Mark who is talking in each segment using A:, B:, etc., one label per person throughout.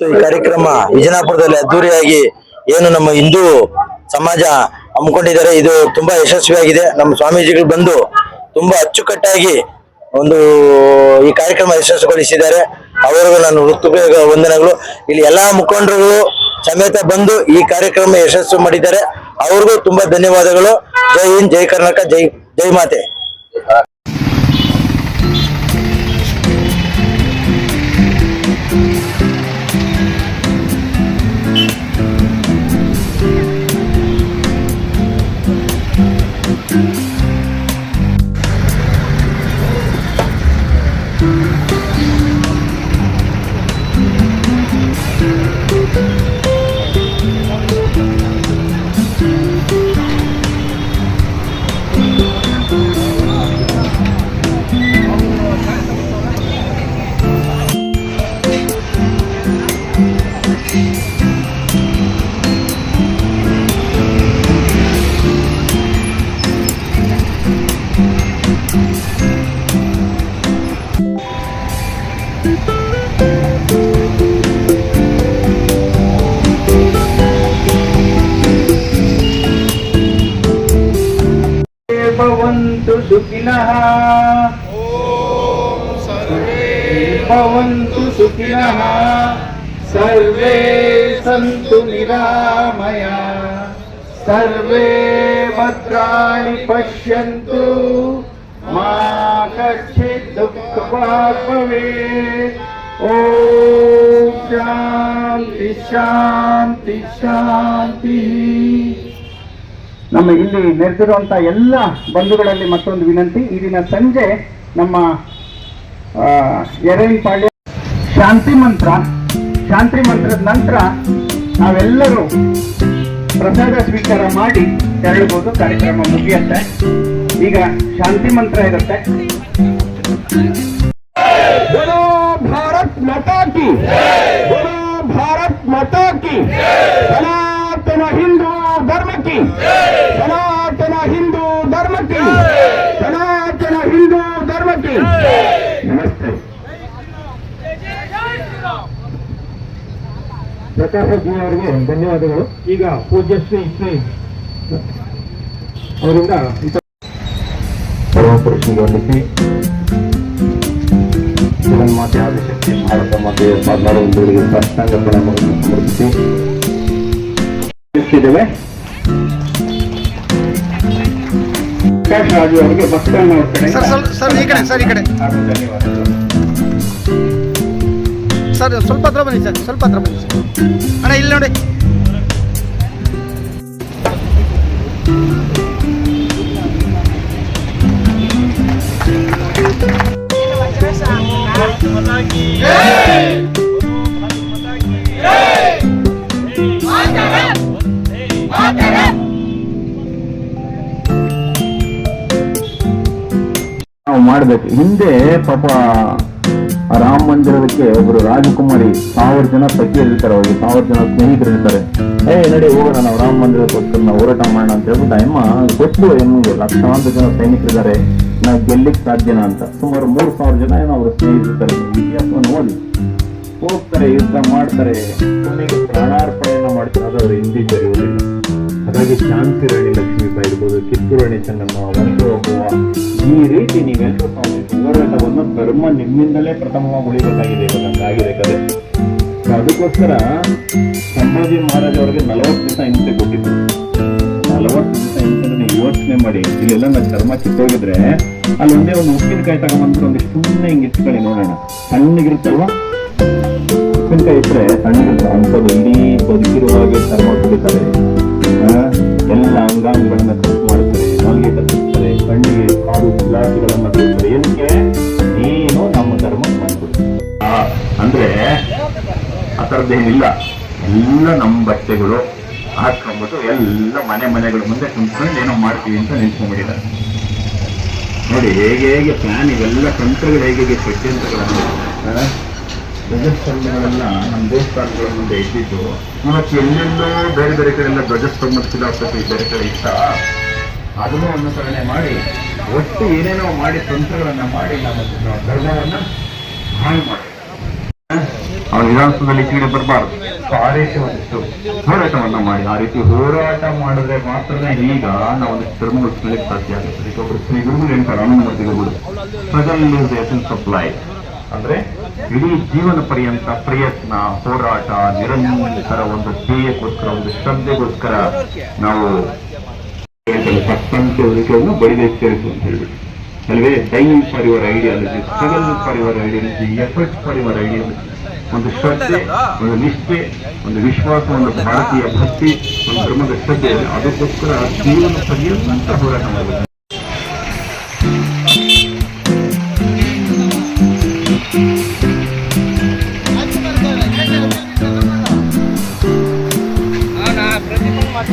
A: ಇವತ್ತು ಈ ಕಾರ್ಯಕ್ರಮ ವಿಜಯನಗರದಲ್ಲಿ ಅದ್ದೂರಿಯಾಗಿ ಏನು ನಮ್ಮ ಹಿಂದೂ ಸಮಾಜ ಹಮ್ಮಿಕೊಂಡಿದ್ದಾರೆ. ಇದು ತುಂಬಾ ಯಶಸ್ವಿಯಾಗಿದೆ. ನಮ್ಮ ಸ್ವಾಮೀಜಿಗಳು ಬಂದು ತುಂಬಾ ಅಚ್ಚುಕಟ್ಟಾಗಿ ಒಂದು ಈ ಕಾರ್ಯಕ್ರಮ ಯಶಸ್ವಿಗೊಳಿಸಿದ್ದಾರೆ. ಅವರಿಗೂ ನಾನು ಹೃತ್ಪೂರ್ವಕ ವಂದನೆಗಳು. ಇಲ್ಲಿ ಎಲ್ಲಾ ಮುಖಂಡರು ಸಮೇತ ಬಂದು ಈ ಕಾರ್ಯಕ್ರಮ ಯಶಸ್ವಿ ಮಾಡಿದ್ದಾರೆ. ಅವ್ರಿಗೂ ತುಂಬಾ ಧನ್ಯವಾದಗಳು. ಜೈ ಹಿಂದ್, ಜೈ ಕರ್ನಾಟಕ, ಜೈ ಜೈ ಮಾತೆ. Thank you.
B: भवन्तु सुखिनः। भवन्तु सुखिनः। सर्वे सन्तु निरामया। सर्वे भद्राणि पश्यन्तु। मा कश्चित् दुःखभाग् भवेत् ॐ शान्ति शान्ति शान्तिः ನಮ್ಮ ಇಲ್ಲಿ ನೆರೆದಿರುವಂಥ ಎಲ್ಲ ಬಂಧುಗಳಲ್ಲಿ ಮತ್ತೊಂದು ವಿನಂತಿ. ಈ ದಿನ ಸಂಜೆ ನಮ್ಮ ಎರೇನ್ಪಾಳ್ಯ ಶಾಂತಿ ಮಂತ್ರ, ಶಾಂತಿ ಮಂತ್ರದ ನಂತರ ನಾವೆಲ್ಲರೂ ಪ್ರಸಾದ ಸ್ವೀಕಾರ ಮಾಡಿ ತೆರಳಬಹುದು. ಕಾರ್ಯಕ್ರಮ ಮುಗಿಯುತ್ತೆ. ಈಗ ಶಾಂತಿ ಮಂತ್ರ ಇರುತ್ತೆ. ಭಾರತ್ ಮಾತಾ ಕಿ ಭಾರತ್ ಮಾತಾ ಕಿ, ಸನಾತನ ಹಿಂದೂ ಧರ್ಮಕ್ಕೆ. ಸನಾತನ ಹಿಂದೂ ಧರ್ಮಕ್ಕೆ. ಸನಾತನ ಹಿಂದೂ ಧರ್ಮಕ್ಕೆ. ನಮಸ್ತೆ. ಪ್ರಕಾಶ್ ಅವರಿಗೆ ಧನ್ಯವಾದಗಳು. ಈಗ ಪೂಜ್ಯಶ್ರೀ ಶ್ರೀ ಅವರಿಂದ
C: ಪ್ರಶ್ನೆಗೊಂಡಿಸಿ ಮಾತೆ ಆದಿಶಕ್ತಿ ಭಾರತ ಮಾತೆ ಪದ್ಮಾರು ಸಾಷ್ಟಾಂಗ ಪ್ರಣಾಮಗಳನ್ನು ಸಮರ್ಪಿಸಿ.
B: ಇದ್ದೇವೆ
D: ಸರ್ ಸ್ವಲ್ಪ ಸರ್, ಈ ಕಡೆ, ಸರ್, ಈ ಕಡೆ. ಸರ್, ಸ್ವಲ್ಪ ಹತ್ರ ಬನ್ನಿ, ಸರ್, ಸ್ವಲ್ಪ ಹತ್ರ ಬನ್ನಿ, ಸರ್. ಅಣ್ಣ, ಇಲ್ಲಿ ನೋಡಿ.
C: ಮಾಡ್ಬೇಕು. ಹಿಂದೆ ಪಾಪ ರಾಮ ಮಂದಿರದಕ್ಕೆ ಒಬ್ರು ರಾಜಕುಮಾರಿ ಸಾವಿರ ಜನ ಸಖಿಯರಿರ್ತಾರೆ, ಅವರು ಸಾವಿರ ಜನ ಸ್ನೇಹಿತರಿರ್ತಾರೆ. ಏ, ನಡಿ, ಹೋಗೋಣ ನಾವು ರಾಮ ಮಂದಿರಕ್ಕೋಸ್ಕರ ನಾವು ಹೋರಾಟ ಮಾಡೋಣ ಅಂತ ಹೇಳ್ಬಿಟ್ಟು ಅಮ್ಮ ಗೊತ್ತು ಎಮ್ಮಗೆ ಲಕ್ಷಾಂತರ ಜನ ಸೈನಿಕರಿದ್ದಾರೆ. ನಾವು ಗೆಲ್ಲಿಕ್ ಸಾಧ್ಯನ ಅಂತ. ಸುಮಾರು ಮೂರು ಸಾವಿರ ಜನ ಏನೋ ಅವರು ಸ್ನೇಹಿತರಿರ್ತಾರೆ. ಇತಿಹಾಸ ನೋಡಿ ಹೋಗ್ತಾರೆ, ಯುದ್ಧ ಮಾಡ್ತಾರೆ. ಕೊನೆಗೆ ಪ್ರಾಣಾರ್ಪಣೆಯನ್ನು ಮಾಡ್ತಾರೆ. ಅದು ಹಿಂದಿ ಬರೆಯುವುದಿಲ್ಲ ಹಾಗಾಗಿ ಶಾಂತಿ ಇರ್ಬೋದು ಕಿತ್ತೂರು ಚೆನ್ನಮ್ಮ ವಂಶ ಒಬ್ಬವ ಈ ರೀತಿ ನೀವೆಲ್ಲರೂ ಸ್ವಾಮಿ ಹೋರಾಟವನ್ನು ಧರ್ಮ ನಿಮ್ಮಿಂದಲೇ ಪ್ರಥಮವಾಗಿ ಉಳಿಬೇಕಾಗಿದೆ ಇವಾಗ ಆಗಿದೆ ಕದೆ ಅದಕ್ಕೋಸ್ಕರ ಸಂಭಾಜಿ ಮಹಾರಾಜ್ ಅವರಿಗೆ ನಲವತ್ತು ದಿವಸ ಹಿಂಸೆ ಕೊಟ್ಟಿದ್ದು ನಲವತ್ತು ದಿವಸ ಹಿಂಸೆ ಯೋಚನೆ ಮಾಡಿ, ಇಲ್ಲೆಲ್ಲ ನಾನು ಚರ್ಮ ಕಿತ್ತೋಗಿದ್ರೆ ಅಲ್ಲಿ ಒಂದೇ ಒಂದು ಉಪ್ಪಿನಕಾಯಿ ತಗೊಂಡ್ಬಂದ್ರೆ ಒಂದು ಸುಮ್ಮನೆ ಹಿಂಗೆ ಇಟ್ಕೊಳ್ಳಿ ನೋಡೋಣ. ಸಣ್ಣಗಿರುತ್ತಲ್ವಾ ಉಪ್ಪಿನಕಾಯಿ ಇಟ್ಟರೆ ಸಣ್ಣಗಿರುತ್ತೆ ಅಂಥದ್ದು ಇಡೀ ಬದುಕಿರುವಾಗೆ ಚರ್ಮ ಕುಡಿತಾರೆ ಎಲ್ಲ ಅಂಗಾಂಗಗಳನ್ನ ಕಟ್ ಮಾಡ್ತಾರೆ ನಾಲ್ಗೆ ಕತ್ತಿಸ್ತಾರೆ ಕಣ್ಣಿಗೆ ಕಾಡು ಪಿಲಾಸಿಗಳನ್ನ ಕೊಡ್ತಾರೆ ಏನಕ್ಕೆ? ನೀನು ನಮ್ಮ ಧರ್ಮ ಅಂದ್ರೆ ಆ ಥರದ್ದೇನಿಲ್ಲ ಎಲ್ಲ ನಮ್ಮ ಬಟ್ಟೆಗಳು ಹಾಕೊಂಡ್ಬಿಟ್ಟು ಎಲ್ಲ ಮನೆ ಮನೆಗಳ ಮುಂದೆ ಕುಂತ್ಕೊಂಡು ಏನೋ ಮಾಡ್ತೀವಿ ಅಂತ ನಿಂತ್ಕೊಂಡ್ಬಿಟ್ಟಿದ್ದಾರೆ ನೋಡಿ, ಹೇಗೆ ಹೇಗೆ ಪ್ಲಾನ್ ಇವೆಲ್ಲ ತಂತ್ರಗಳು ಹೇಗೆ ಹೇಗೆ ಷಡ್ಯಂತ್ರಗಳನ್ನು ಧ್ವಜಸ್ತಂಭಗಳೆಲ್ಲ ನಮ್ಮ ದೇವಸ್ಥಾನಗಳ ಮುಂದೆ ಇದ್ದಿದ್ದು. ಇವತ್ತು ಎಲ್ಲೆಲ್ಲೋ ಬೇರೆ ಬೇರೆ ಕಡೆ ಎಲ್ಲ ಧ್ವಜಸ್ತಂಭದ ಫಿಲಾಸಫಿ ಬೇರೆ ಕಡೆ ಇತ್ತ. ಅದನ್ನು ಅನುಸರಣೆ ಮಾಡಿ, ಒಟ್ಟು ಏನೇನೋ ಮಾಡಿ, ತಂತ್ರಗಳನ್ನು ಮಾಡಿ ನಮ್ಮ ಧರ್ಮವನ್ನ ಹಾಳು ಮಾಡಿ. ಅವನ ವಿಧಾನಸಭೆಯಲ್ಲಿ ಬರಬಾರ್ದು ಆ ರೀತಿ ಒಂದಿಷ್ಟು ಹೋರಾಟವನ್ನ ಮಾಡಿ. ಆ ರೀತಿ ಹೋರಾಟ ಮಾಡಿದ್ರೆ ಮಾತ್ರನೇ ಈಗ ನಾವು ಒಂದು ಧರ್ಮಗಳು ಸಾಧ್ಯ ಆಗುತ್ತೆ. ಒಬ್ಬರು ಶ್ರೀ ಗುರುಗಳು ಹೇಳ್ತಾರೆ ಎಸೆನ್ಸ್ ಆಫ್ ಲೈಫ್ ಅಂದ್ರೆ ಇಡೀ ಜೀವನ ಪರ್ಯಂತ ಪ್ರಯತ್ನ, ಹೋರಾಟ, ನಿರಂತರ ಒಂದು ಧ್ಯೇಯಕ್ಕೋಸ್ಕರ, ಒಂದು ಶ್ರದ್ಧೆಗೋಸ್ಕರ ನಾವು ಸತ್ಸಂಖ್ಯವನ್ನು ಬಡಿದೆ ಸೇರಿಸು ಅಂತ ಹೇಳ್ಬಿಟ್ಟು. ಅಲ್ವೇ dying for your ideology struggle for your ideology effort for your ideology ಒಂದು ಶ್ರದ್ಧೆ, ಒಂದು ನಿಷ್ಠೆ, ಒಂದು ವಿಶ್ವಾಸ ಒಂದು ಭಾರತೀಯ ಭಕ್ತಿ, ಒಂದು ಧರ್ಮದ ಶ್ರದ್ಧೆ. ಅದಕ್ಕೋಸ್ಕರ ಜೀವನ ಪರ್ಯಂತ ಹೋರಾಟ ಮಾಡಬೇಕು.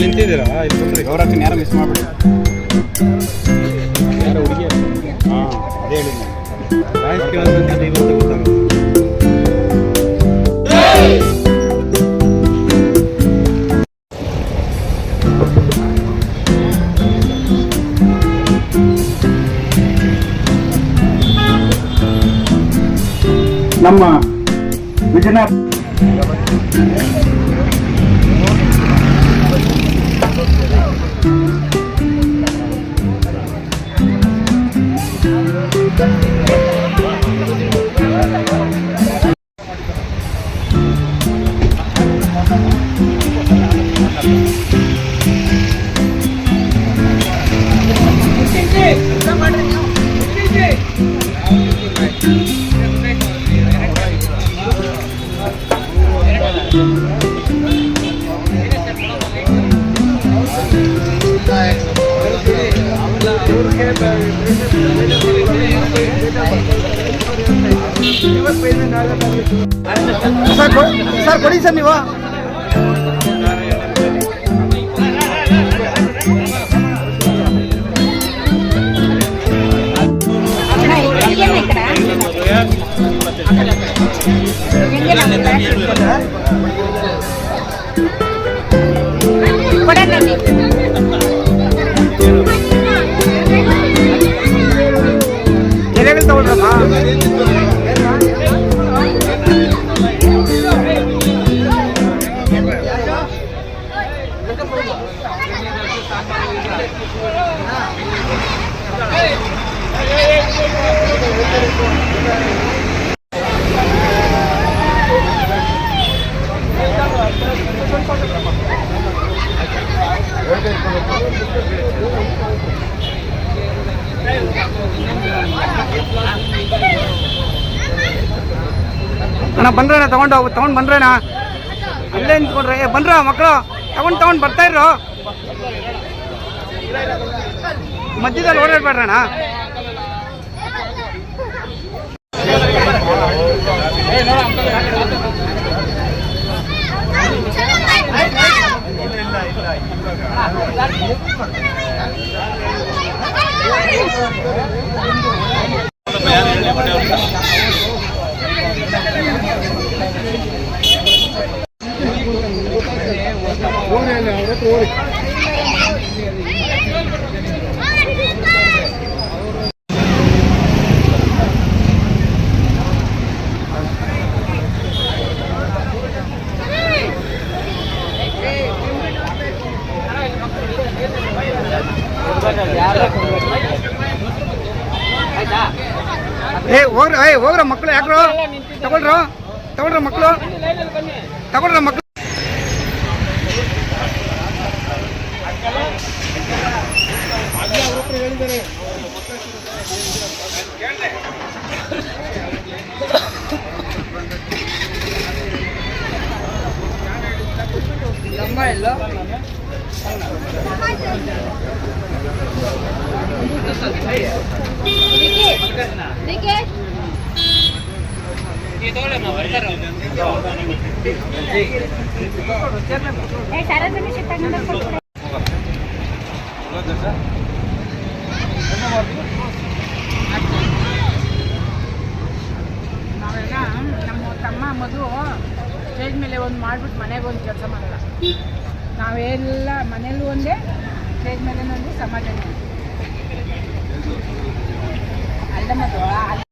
D: ನಿಂತಿದ್ದೀರಾ? ಇಲ್ಲಿ ಬಂದ್ರಿ ಗೌರವಕ್ಕೆ ಯಾರು ಮಿಸ್ ಮಾಡ್ಬಿಡಿ. ಯಾರು ಹುಡುಗಿ? ಹಾಂ ಅದೇ ಹೇಳಿ ವಾಯ್ಸ್
B: ನಮ್ಮ ವಿಜಯನ
D: ಸರ್ ಕೊ- ಸರ್ ಕೊಡಿ ಸರ್ ನೀವು. ಅಣ್ಣ ಬಂದ್ರಣ್ಣ ತಗೊಂಡು ಹೋಗು ತಗೊಂಡು ಬಂದ್ರಣ್ಣ ಅಲ್ಲೇ ನಿಂತ್ಕೊಂಡ್ರೆ ಏ ಬಂದ್ರ ಮಕ್ಕಳು ತಗೊಂಡು ತಗೊಂಡು ಬರ್ತಾ ಇದ್ರು ಮಧ್ಯದಲ್ಲಿ ಓಡಾಡ್ಬೇಡ್ರಣ್ಣ ಏ ಹೋಗ್ರ ಏ ಹೋಗ್ರ ಮಕ್ಕಳು ಯಾಕ್ರೋ? ತಗೊಳ್ರು? ತಗೊಳ್ರ ಮಕ್ಕಳು ತಗೊಳ್ರ ಮಕ್ಕಳು ¿Qué tal
E: ನಾವೆಲ್ಲ, ನಮ್ಮ ತಮ್ಮ ಮಧು ಸ್ಟೇಜ್ ಮೇಲೆ ಒಂದು ಮಾಡಿಬಿಟ್ಟು ಮನೆಗೆ ಒಂದು ಕೆಲಸ ಮಾಡಲ್ಲ. ನಾವೆಲ್ಲ ಮನೆಯಲ್ಲೂ ಒಂದೇ, ಸ್ಟೇಜ್ ಮೇಲೆ ಒಂದು ಸಮಾಜ ಅಲ್ಲ ಮಧು